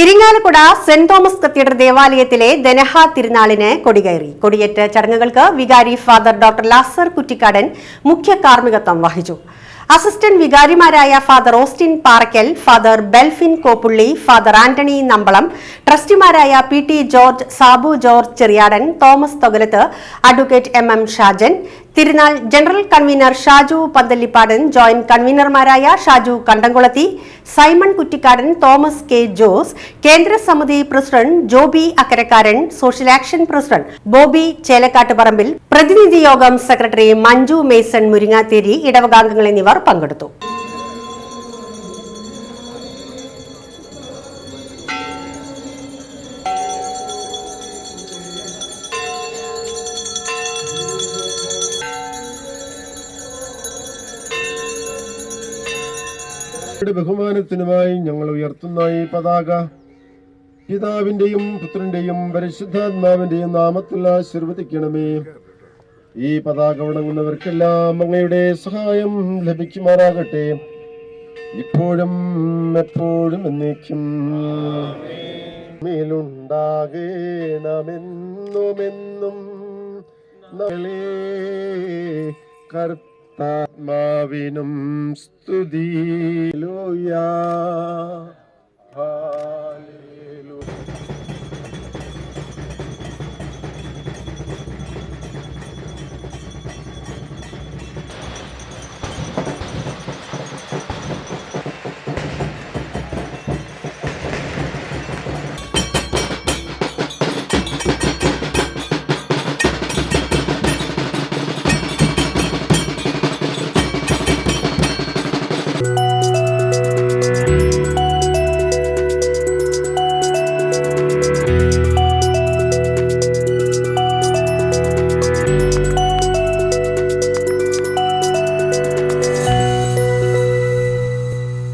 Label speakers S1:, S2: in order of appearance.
S1: Irinjalakuda saint Thomas cathedral ദേവാലയത്തിലെ ദനഹ തിരുനാളിന് കൊടികയറി. കൊടിയേറ്റ ചടങ്ങുകൾക്ക് വികാരി ഫാദർ ഡോക്ടർ ലാസർ കുറ്റിക്കാടൻ മുഖ്യ കാർമ്മികത്വം വഹിച്ചു. Assistant വികാരിമാരായ father Austin Parakkal father Belfin Koppully father Antony Nambalam ട്രസ്റ്റിമാരായ P T George Sabu George Cheriyadan Thomas Thokalath advocate M M Shajan തിരുനാൾ general convener Shaju Panthallippadan joint കൺവീനർമാരായ Shaju Kandamkulathi Simon Kuttikkadan Thomas K Jose കേന്ദ്ര സമിതി president Joby Akkarakkaran social action president Bobby Chelakkattuparambil പ്രതിനിധി യോഗം secretary Manju Mason Muringatheri ഇടവകാംഗങ്ങൾ എന്നിവർ പങ്കെടുത്തു.
S2: ബഹുമാനത്തിനുമായി ഞങ്ങൾ ഉയർത്തുന്ന ഈ പതാക. പിതാവിന്റെയും പുത്രന്റെയും പരിശുദ്ധാത്മാവിന്റെയും നാമത്തിൽ ആശീർവദിക്കണമേ. ഈ പതാക ഉണങ്ങുന്നവർക്കെല്ലാം അങ്ങയുടെ സഹായം ലഭിക്കുമാറാകട്ടെ. ഇപ്പോഴും എപ്പോഴും എന്നേക്കും. മേലുണ്ടാകേണമെന്നുമെന്നും നളേ കർത്താത്മാവിനും സ്തുതി. ലോയാ